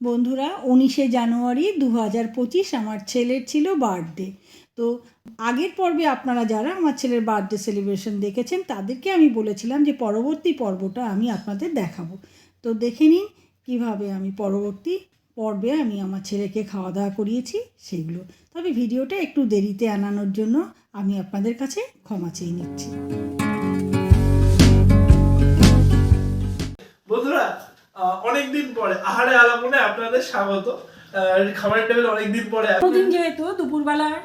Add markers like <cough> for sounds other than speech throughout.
বন্ধুরা, উনিশে জানুয়ারি দু হাজার পঁচিশ আমার ছেলের ছিল বার্থডে। তো আগের পর্বে আপনারা যারা আমার ছেলের বার্থডে সেলিব্রেশন দেখেছেন, তাদেরকে আমি বলেছিলাম যে পরবর্তী পর্বটা আমি আপনাদের দেখাবো। তো দেখে নিন কীভাবে আমি পরবর্তী পর্বে আমি আমার ছেলেকে খাওয়া দাওয়া করিয়েছি সেগুলো তবে ভিডিওটা একটু দেরিতে আনানোর জন্য আমি আপনাদের কাছে ক্ষমা চেয়ে নিচ্ছি। বন্ধুরা অনেকদিন পরে। আহারে আলাপনে আপনাদের স্বাগত। খাবারের টেবিল অনেকদিন পরে দিন যেহেতু দুপুরবেলার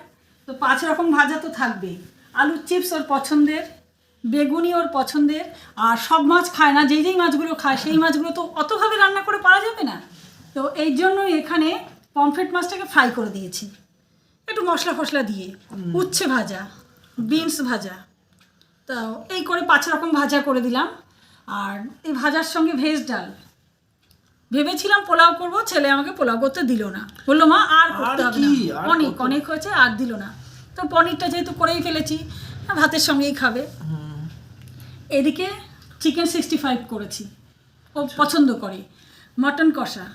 তো পাঁচ রকম ভাজা তো থাকবেই। আলুর চিপস ওর পছন্দের বেগুনি ওর পছন্দের আর সব মাছ খায় না যেই যেই মাছগুলো খায় সেই মাছগুলো তো অতভাবে রান্না করে পারা যাবে না। তো এই জন্যই এখানে পমফ্রেট মাছটাকে ফ্রাই করে দিয়েছি। একটু মশলা ফসলা দিয়ে। উচ্ছে ভাজা বিনস ভাজা। তো এই করে পাঁচ রকম ভাজা করে দিলাম। আর এই ভাজার সঙ্গে ভেজ ডাল। ভেবেছিলাম পোলাও করব ছেলে আমাকে পোলাও করতে দিল না। বলল মা আর করতে হবে না। অনেক অনেক হয়েছে আর দিল না। তো পনিরটা যেহেতু করেই ফেলেছি ভাতের সঙ্গেই খাবে। এদিকে চিকেন সিক্সটি ফাইভ করেছি। ও পছন্দ করে। মটন কষা।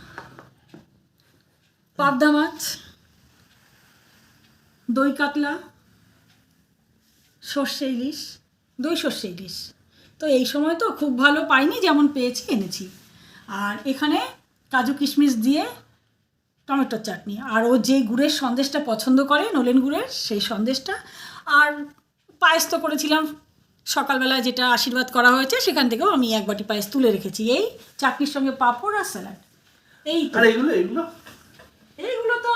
পাবদা মাছ। দই কাতলা। সর্ষে ইলিশ। দই সর্ষে ইলিশ। তো এই সময় তো খুব ভালো পাইনি যেমন পেয়েছি এনেছি। আর এখানে কাজু কিশমিশ দিয়ে টমেটোর চাটনি। আর ও যে গুড়ের সন্দেশটা পছন্দ করে নলেন গুড়ের সেই সন্দেশটা। আর পায়েস তো করেছিলাম সকালবেলা যেটা আশীর্বাদ করা হয়েছে সেখান থেকেও আমি এক বাটি পায়েস তুলে রেখেছি। এই চাটনির সঙ্গে পাঁপড় আর স্যালাড। এই এগুলো এগুলো? এইগুলো তো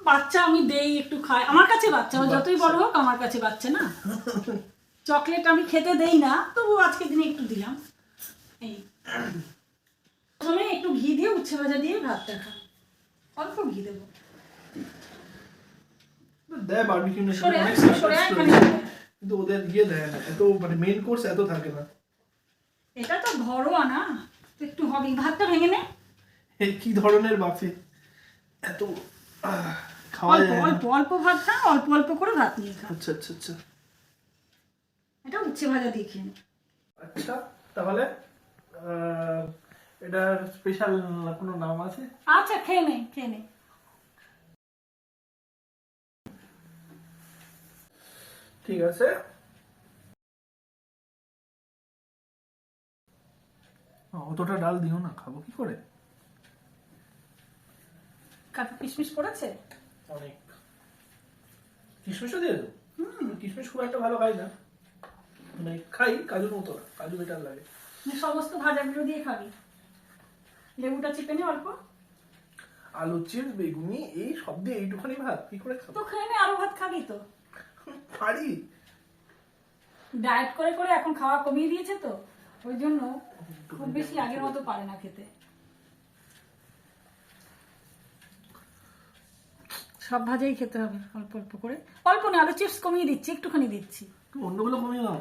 বাচ্চা আমি দেই একটু খাই। আমার কাছে বাচ্চা যতই বড় হোক আমার কাছে বাচ্চা না। <laughs> চকলেট আমি খেতে দেই না তবু আজকে দিনে একটু দিলাম। এই। প্রথমে একটু ঘি দিয়ে উচ্ছে ভাজা দিয়ে ভাতটা খা অল্প ঘি দেবো। দেয় বারবিকিউ। কিন্তু ওদের ইয়ে দেয় না এত মানে মেইন কোর্স এত থাকে না। এটা তো ঘরোয়া না একটু হবে। ভাতটা ভেঙে নে। কি ধরনের বাফে? এত খাওয়া অল্প যায় অল্প অল্প ভাত খা অল্প অল্প করে ভাত নিয়ে খা। আচ্ছা আচ্ছা আচ্ছা। এটা উচ্ছে ভাজা দিয়ে খেয়ে আচ্ছা তাহলে এটার স্পেশাল কোনো নাম আছে? আচ্ছা খেয়ে নে খেয়ে নে ঠিক আছে। অতটা ডাল দিও না খাব কি করে? কাকু কিশমিশ পড়েছে অনেক। কিশমিশও দিয়ে দেবো? কিশমিশ খুব একটা ভালো খাই না। মানে খাই কাজুর মতো কাজু বেটার লাগে। না সমস্ত ভাজাগুলো দিয়ে খাবি? লেবুটা চিপে নে অল্প? আলু চিপস বেগুনি এই সব দিয়ে এইটুখানি ভাত কি করে খাব? তো খেয়ে নে আরও ভাত খাবি তো। পারি। ডায়েট করে করে এখন খাওয়া কমিয়ে দিয়েছে তো ওই জন্য খুব বেশি আগের মতো পারে না খেতে। সব ভাজাই খেতে হবে অল্প অল্প করে। অল্প না আলু চিপস কমিয়ে দিচ্ছি একটুখানি দিচ্ছি। অন্যগুলো কমিয়ে দাও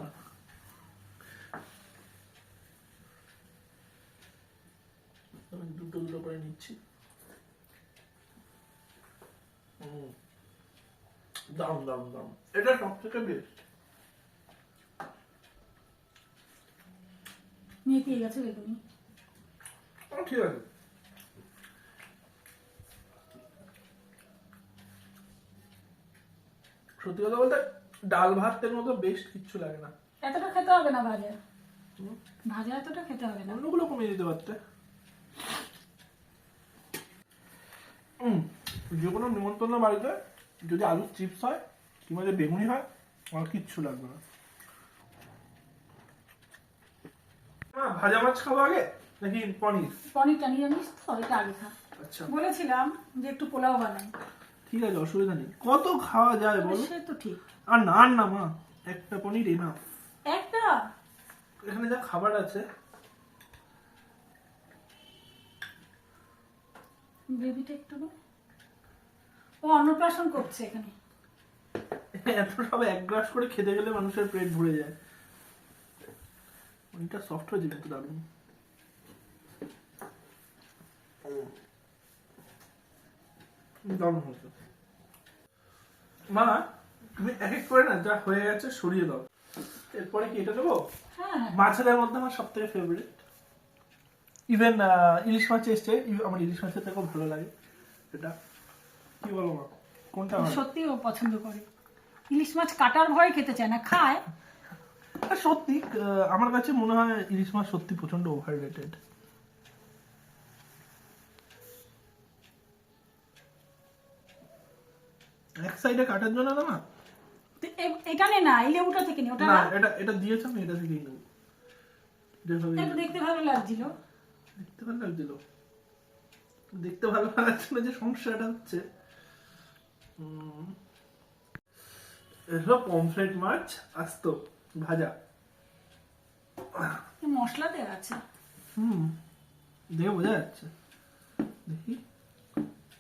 আমি দুটো দুটো করে নিচ্ছি। দাম দাম দাম। এটা সব থেকে বেস্ট মেয়ে গেছে বেগুনি ঠিক আছে। সত্যি কথা বলতে ডাল ভাতের মতো বেস্ট কিচ্ছু লাগে না। এতটা খেতে হবে না ভাজা। ভাজা এতটা খেতে হবে না। অন্যগুলো কমিয়ে দিতে পারতে হুম যে কোনো নিমন্ত্রণ বাড়িতে যদি আলুর চিপস হয় কিংবা যদি বেগুনি হয় আমার কিচ্ছু লাগবে না। হ্যাঁ ভাজা মাছ খাব আগে নাকি পনির? পনিরটা নিরামিষ তো এটা আগে খা। আচ্ছা। বলেছিলাম যে একটু পোলাও বানাই। ঠিক আছে অসুবিধা নেই। কত খাওয়া যায় বলো? সে তো ঠিক। আর না আর না মা একটা পনির না একটা? এখানে যা খাবার আছে। বেবিটা একটু। ও অন্নপ্রাশন করছে এখানে। এত সব এক গ্লাস করে খেতে গেলে মানুষের পেট ভরে যায়। পনিরটা সফট হয়েছে কিন্তু দারুণ। দারুণ হয়েছে। মা তুমি এক এক করে না যা হয়ে গেছে সরিয়ে দাও। এরপরে কি এটা দেবো? হ্যাঁ। মাছেদের মধ্যে আমার সব থেকে ফেভারিট ইভেন ইলিশ মাছ এসছে আমার ইলিশ মাছের থেকেও ভালো লাগে। এটা কি বলো মা কোনটা সত্যি ও পছন্দ করে। ইলিশ মাছ কাটার ভয় খেতে চায় না খায়। সত্যি আমার কাছে মনে হয় ইলিশ মাছ সত্যি প্রচণ্ড ওভার রেটেড এক সাইডে কাটার জন্য না না? এটা নে না এই লেবুটা থেকে নে ওটা না। এটা এটা দিয়েছে আমি এটা থেকেই নেব। দেখতে ভালো লাগছিল। দেখতে ভালো লাগছিল। দেখতে ভালো না যে সমস্যাটা হচ্ছে। এটা হলো পমফ্রেট মাছ আস্ত ভাজা। মশলা দেওয়া আছে। হুম দেখে বোঝা যাচ্ছে। দেখি।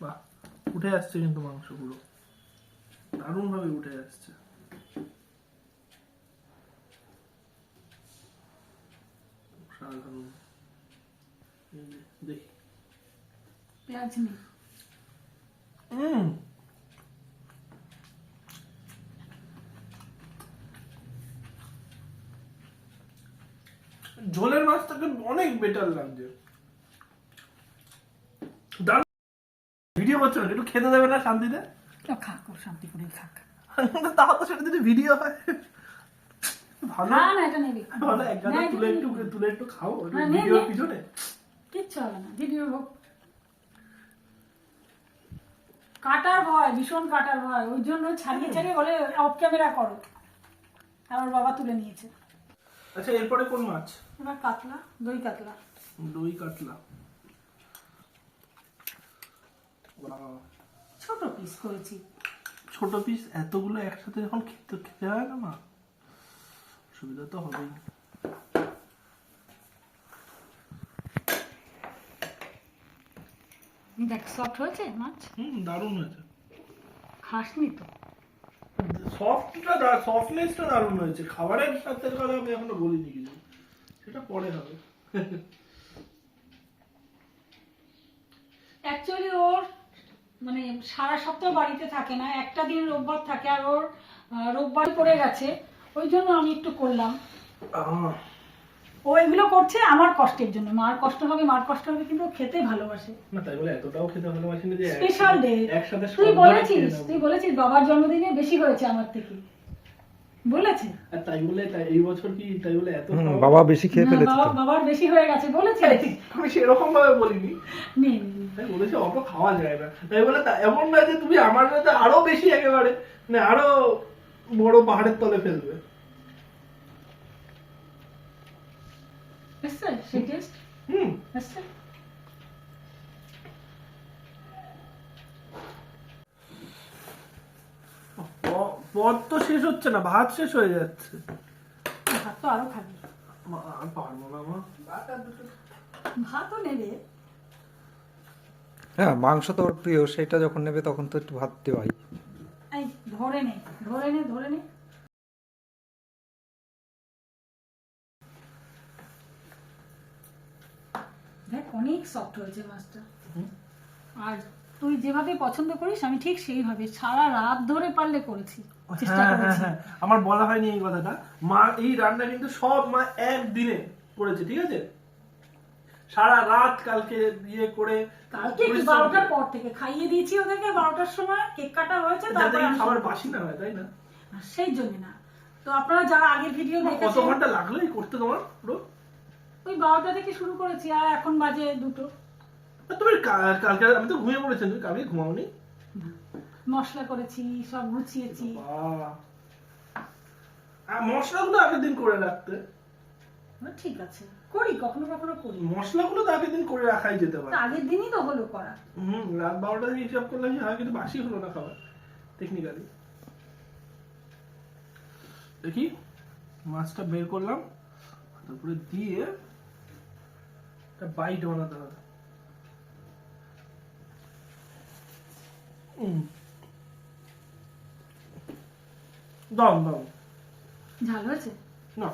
বাহ উঠে আসছে কিন্তু মাংস পুরো দারুণ ভাবে উঠে আসছে দেখি। পেঁয়াজ নেই। হুম। ঝোলের মাছটাকে অনেক বেটার লাগছে ভিডিও করছ না একটু খেতে দেবে না শান্তিতে? খাক শান্তি করে খাক। তাও তো সেটা যদি ভিডিও হয় ভালো। না না এটা নেবে। ভালো এক গাদা তুলে একটু তুলে একটু খাও ভিডিওর পিছনে। কিচ্ছু হবে না ভিডিও হোক। কাটার ভয় ভীষণ কাটার ভয়। ওই জন্য ছাড়িয়ে ছাড়িয়ে বলে অফ ক্যামেরা করো। আমার বাবা তুলে নিয়েছে। আচ্ছা এরপরে কোন মাছ? এবার কাতলা দই কাতলা। দই কাতলা। ছোট পিস করেছি। ছোট পিস এতগুলো একসাথে যখন খেতে খেতে হয় না মা? সুবিধা তো হবেই। দেখ সফট হয়েছে মাছ? হুম দারুণ হয়েছে। খাসনি তো। সফটটা সফটনেসটা দারুণ হয়েছে। খাবারের সাথে কথা আমি এখনও বলিনি কিছু। সেটা পরে হবে। অ্যাকচুয়ালি ওর মানে সারা সপ্তাহ বাড়িতে থাকে না একটা দিন রোববার থাকে আর ওর রোববার পড়ে গেছে। ওই জন্য আমি একটু করলাম। ও এগুলো করছে আমার কষ্টের জন্য। মার কষ্ট হবে মার কষ্ট হবে কিন্তু খেতে ভালোবাসে। না তাই বলে এতটাও খেতে ভালোবাসি না যে স্পেশাল ডে একসাথে তুই বলেছিস তুই বলেছিস বাবার জন্মদিনে বেশি হয়েছে আমার থেকে। বলেছে? আর তাই বলে তাই এই বছর কি তাই বলে এত বাবা বেশি খেয়ে না, ফেলেছে বাবা- বাবার বেশি হয়ে গেছে বলেছে আমি সেরকম ভাবে বলিনি। নে, নে, নে। তাই বলেছে অত খাওয়া যায় না। তাই বলে এমন না যে তুমি আমার সাথে আরও বেশি একেবারে মানে আরও বড় পাহাড়ের তলে ফেলবে। এসছে সেই টেস্ট হুম। এসছে পদ তো শেষ হচ্ছে না ভাত শেষ হয়ে যাচ্ছে। ভাত তো আরও খাবি। পারব না মা। ভাতও নেবে। হ্যাঁ মাংস তো ওর প্রিয় সেটা যখন নেবে তখন তো একটু ভাত দেওয়াই। এই ধরে নে ধরে নে ধরে নে দেখ অনেক সফট হয়েছে মাছটা। আর তুই যেভাবে পছন্দ করিস আমি ঠিক সেইভাবে সারা রাত ধরে পারলে করেছি চেষ্টা হ্যাঁ, হ্যাঁ, করেছি। হ্যাঁ। আমার বলা হয়নি এই কথাটা। মা এই রান্না কিন্তু সব মা একদিনে করেছে ঠিক আছে? সারা রাত কালকে বিয়ে করে কালকে বারোটার পর থেকে। খাইয়ে দিয়েছি ওদেরকে বারোটার সময় কেক কাটা হয়েছে তারপরে খাবার বাসি না হয় তাই না? সেই জন্য না। তো আপনারা যারা আগের ভিডিও কত ঘণ্টা লাগল করতে তোমার পুরো? ওই বারোটা থেকে শুরু করেছি আর এখন বাজে দুটো। তুমি কালকে আমি তো ঘুমিয়ে পড়েছি তুমি কালকে ঘুমাওনি? মশলা করেছি সব গুছিয়েছি আর মশলাগুলো আগের দিন করে রাখতে। ঠিক আছে। করি কখনো কখনো করি। মশলাগুলো তো আগের দিন করে রাখাই যেতে পারে। আগের দিনই তো হলো করা। হুম রাত বারোটা থেকে হিসাব করলাম হ্যাঁ কিন্তু বাসি হলো না খাবার টেকনিক্যালি দেখি মাছটা বের করলাম তারপরে দিয়ে একটা বাইট বানাতে হবে দাম দাম ঝাল হয়েছে? না।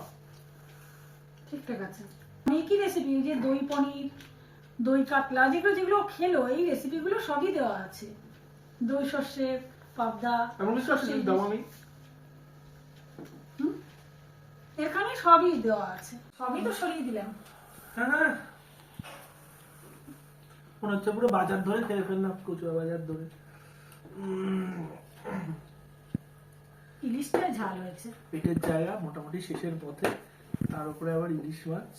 ঠিকঠাক আছে। একই রেসিপি যে দই পনির দই কাতলা যেগুলো যেগুলো খেলো এই রেসিপিগুলো সবই দেওয়া আছে। দই সর্ষে পাবদা? এখানে সবই দেওয়া আছে। সবই তো সরিয়ে দিলাম। হ্যাঁ হ্যাঁ। মনে হচ্ছে পুরো বাজার ধরে খেয়ে ফেললাম কচুয়া বাজার ধরে। ইলিশটা ঝাল হয়েছে। পেটের জায়গা মোটামুটি শেষের পথে তার উপরে আবার ইলিশ মাছ।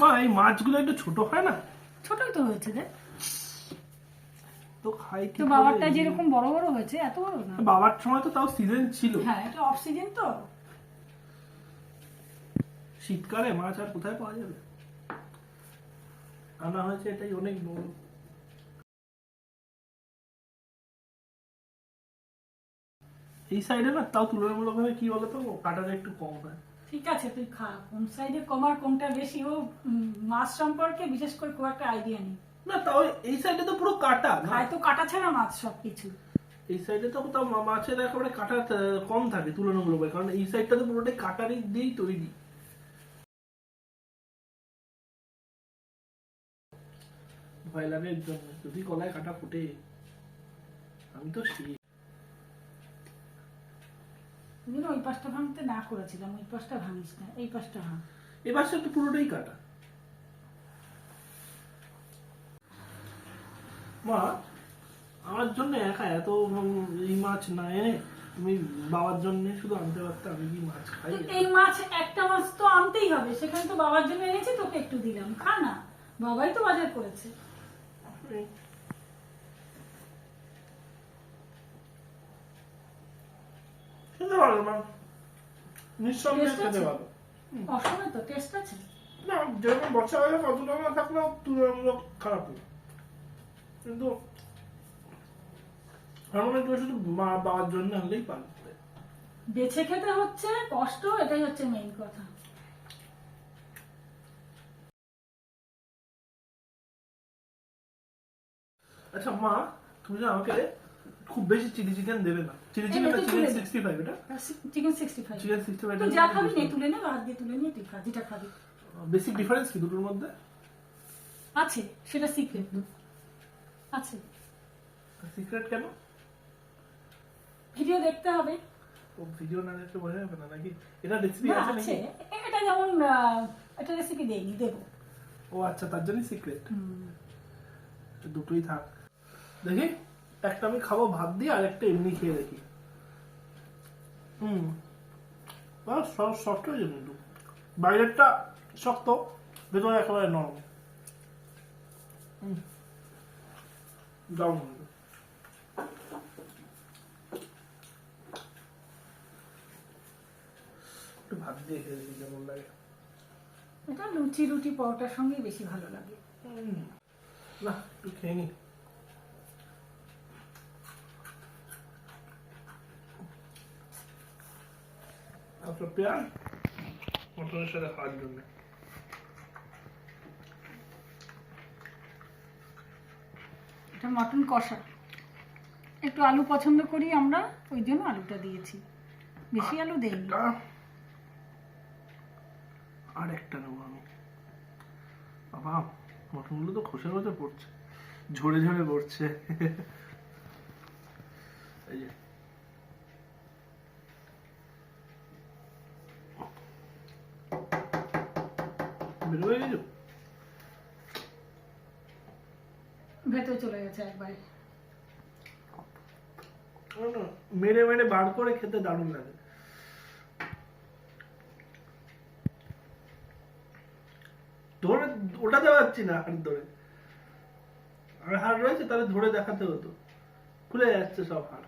মা এই মাছগুলো একটু ছোট হয় না? ছোটই তো হয়েছে রে। তো খাই তো বাবারটা যেরকম বড় বড় হয়েছে এত বড় না? বাবার সময় তো তাও সিজন ছিল। হ্যাঁ এটা অফ সিজন তো। শীতকালে মাছ আর কোথায় পাওয়া যাবে? আনা হয়েছে এটাই অনেক বড়। এই সাইডে না তাও তুলনামূলকভাবে কি বলতো কাটাটা একটু কম হয়। ঠিক আছে তুই খা। কোন সাইডে কমার কোনটা বেশি ও মাছ সম্পর্কে বিশেষ করে খুব একটা আইডিয়া নেই। না তাও এই সাইডে তো পুরো কাটা খায় তো কাটা ছাড়া মাছ সব কিছু এই সাইডে তো তাও মাছের একেবারে কাটা কম থাকে তুলনামূলকভাবে কারণ এই সাইডটা তো পুরোটাই কাটারই দিয়েই তৈরি। ভয় লাগে এর জন্য যদি গলায় কাটা ফুটে আমি তো সেই। ওই ওই পাশটা ভাঙতে না করেছিলাম ওই পাশটা ভাঙিস না এই পাশটা ভাঙ। তো পুরোটাই কাটা। মা আমার জন্য একা এত এই মাছ না এনে তুমি বাবার জন্য শুধু আনতে পারতে আমি কি মাছ খাই? এই মাছ একটা মাছ তো আনতেই হবে সেখানে তো বাবার জন্য এনেছি তোকে একটু দিলাম। খা না বাবাই তো বাজার করেছে। খেতে ভালো মা নিঃসন্দেহে খেতে? ভালো তো টেস্ট আছে না যেরকম বছর আগে কতটা না থাকলেও তুলনামূলক খারাপ না কিন্তু তুমি শুধু মা বাবার জন্য আনলেই পারবে বেছে খেতে হচ্ছে কষ্ট এটাই হচ্ছে মেইন কথা আচ্ছা মা তুমি যে আমাকে খুব বেশি চিলি চিকেন দেবে না। Chilli chicken chicken. Sixty five এটা? Chicken sixty five chicken sixty five যা খাবি নে তুলে নে হাত দিয়ে তুলে নিয়ে তুই খা যেটা খাবি। বেসিক ডিফারেন্স কি দুটোর মধ্যে? আছে সেটা সিক্রেট আছে। সিক্রেট কেন? ভিডিও দেখতে হবে। ও ভিডিও না দেখলে বোঝা যাবে না নাকি? এটা রেসিপি আছে আছে। নাকি এটা যেমন এটা রেসিপি দেয়নি দেবো। ও আচ্ছা তার জন্যই সিক্রেট হুম। দুটোই থাক। দেখি একটা আমি খাব ভাত দিয়ে আর একটা এমনি খেয়ে দেখি। হুম সফট হয়েছে কিন্তু। বাইরেরটা শক্ত ভেতরে একেবারে নরম। হুম দারুণ একটু ভাত দিয়ে খেয়ে দেখি কেমন লাগে। এটা লুচি রুটি পরোটার সঙ্গে বেশি ভালো লাগে। না একটু খেয়ে নি। পেঁয়াজ মটনের সাথে খাওয়ার জন্য এটা মটন কষা। একটু আলু পছন্দ করি আমরা ওই জন্য আলুটা দিয়েছি। বেশি আলু একটা আর একটা নেব আমি। বাবা মটনগুলো তো খোসার মধ্যে পড়ছে। ঝরে ঝরে পড়ছে। এই যে। বেরোয় ভেতরে চলে গেছে একবারে। মেরে মেরে বার করে খেতে দারুণ লাগে। ধরে ওঠাতে পারছি না হাত ধরে। আর হাড় রয়েছে তাহলে ধরে দেখাতে হতো। খুলে যাচ্ছে সব হাড়।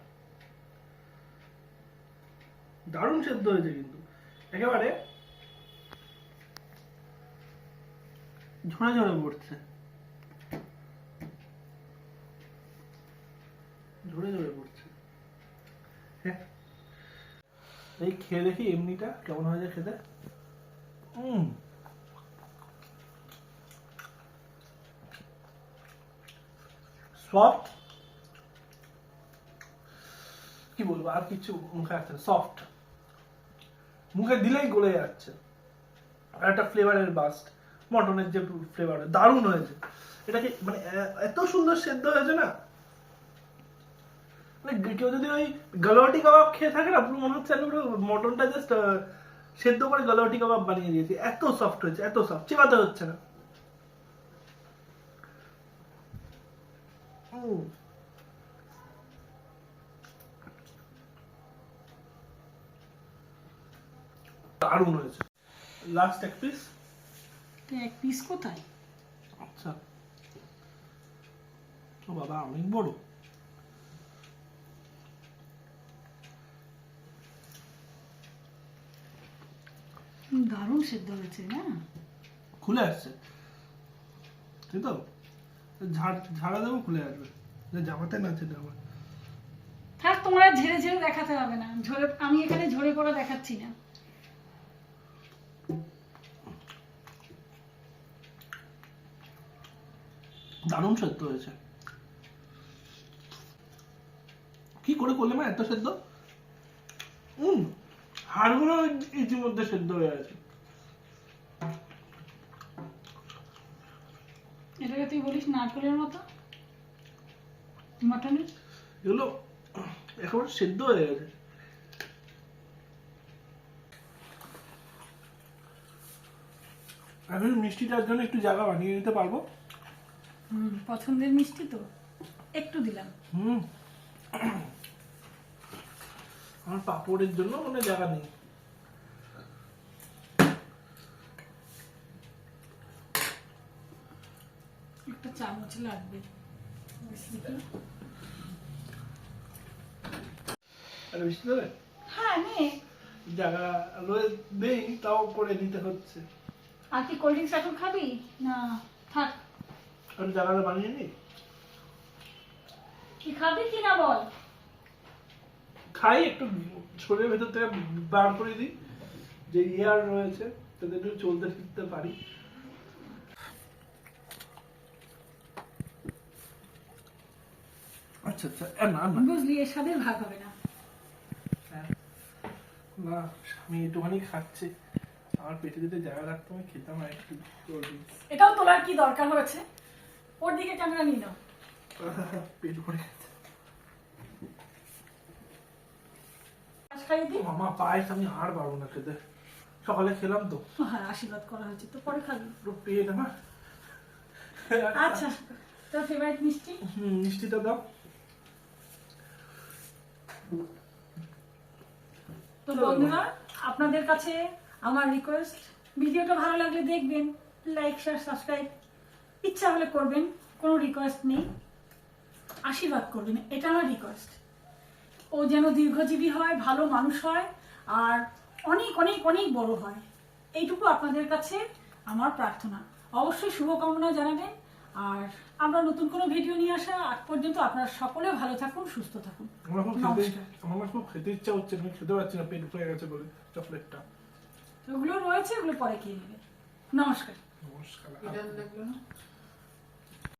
দারুণ সেদ্ধ হয়েছে কিন্তু। একেবারে ঝরে ঝরে পড়ছে ঝরে ঝরে পড়ছে এই খেয়ে দেখি এমনিটা কেমন হয়েছে খেতে। উম। সফট কি বলব, আর কিছু মুখে আসছে সফট মুখে দিলেই গলে যাচ্ছে। আর একটা ফ্লেভারের বাস্ট মটনের যে ফ্লেভার দারুণ হয়েছে। এটাকে মানে এত সুন্দর সেদ্ধ হয়েছে না? মানে কেউ যদি ওই গলওয়াটি কাবাব খেয়ে থাকে না, পুরো মনে হচ্ছে মটনটা জাস্ট সেদ্ধ করে গলওয়াটি কাবাব বানিয়ে দিয়েছি। এত সফট হয়েছে, এত সফট চেপাতে হচ্ছে না। দারুণ হয়েছে। লাস্ট এক পিস তো এক পিস কোথায়? আচ্ছা। ও বাবা অনেক বড়। দারুণ সেদ্ধ হয়েছে না? খুলে আসছে। ঠিক তো? ঝাড় ঝাড়া দেবো খুলে আসবে। জামাতে না ছেলে আমার। থাক তোমার ঝেড়ে ঝেড়ে দেখাতে হবে না। ঝরে আমি এখানে ঝরে পড়া দেখাচ্ছি না। দারুণ সেদ্ধ হয়েছে। কি করে করলে মা এত সেদ্ধ? উম হাড়গুলো ইতিমধ্যে সেদ্ধ হয়ে আছে এটাকে তুই বলিস নারকেলের মতো? মাটনের? এগুলো একেবারে সেদ্ধ হয়ে গেছে। আমি মিষ্টিটার জন্য একটু জায়গা বানিয়ে নিতে পারব? হুম পছন্দের মিষ্টি তো। একটু দিলাম। হুম। আমার পাপড়ের জন্য মানে জায়গা নেই। একটা চামচ লাগবে। আরে দেবে? হ্যাঁ নে। জায়গা রয়ে নেই তাও করে নিতে হচ্ছে। আর কি কোল্ড ড্রিঙ্কস এখন খাবি? না থাক। আর জায়গাটা বানিয়ে নিই কি খাবি কি না বল? খাই একটু শরীরের ভেতর থেকে বার করে দিই। যে ইয়ার রয়েছে তাতে একটু চলতে ফিরতে পারি। আচ্ছা আচ্ছা না না। বুঝলি এর সাথে ভাগ হবে না। হ্যাঁ। না আমি একটুখানি খাচ্ছি। আমার পেটে যদি জায়গা রাখতো আমি খেতাম আর একটু। এটাও তোলার কি দরকার হয়েছে? ওর দিকে ক্যামেরা নিয়ে নাও। পেট ভরে গেছে। মামা পায়েস আমি আর পারব না খেতে। সকালে খেলাম তো। হ্যাঁ আশীর্বাদ করা হয়েছে তো পরে খাবি। পুরো পেট আমার আচ্ছা তোর ফেভারিট মিষ্টি? হুম, মিষ্টিটা দাও। তো বন্ধুরা আপনাদের কাছে আমার রিকোয়েস্ট ভিডিওটা ভালো লাগলে দেখবেন। লাইক শেয়ার সাবস্ক্রাইব ইচ্ছা হলে করবেন কোনো রিকোয়েস্ট নেই। আশীর্বাদ করবেন এটা আমার রিকোয়েস্ট ও যেন দীর্ঘজীবী হয় ভালো মানুষ হয় আর অনেক অনেক অনেক বড় হয়। এইটুকু আপনাদের কাছে আমার প্রার্থনা। অবশ্যই শুভকামনা জানাবেন আর আমরা নতুন কোনো ভিডিও নিয়ে আসা আগ পর্যন্ত আপনারা সকলে ভালো থাকুন সুস্থ থাকুন। আমার খুব খেতে ইচ্ছা হচ্ছে আমি খেতে পারছি না পেট ভরে গেছে বলে চকলেটটা। ওগুলো রয়েছে ওগুলো পরে খেয়ে নেবে নমস্কার। নমস্কার। এটা লাগল না?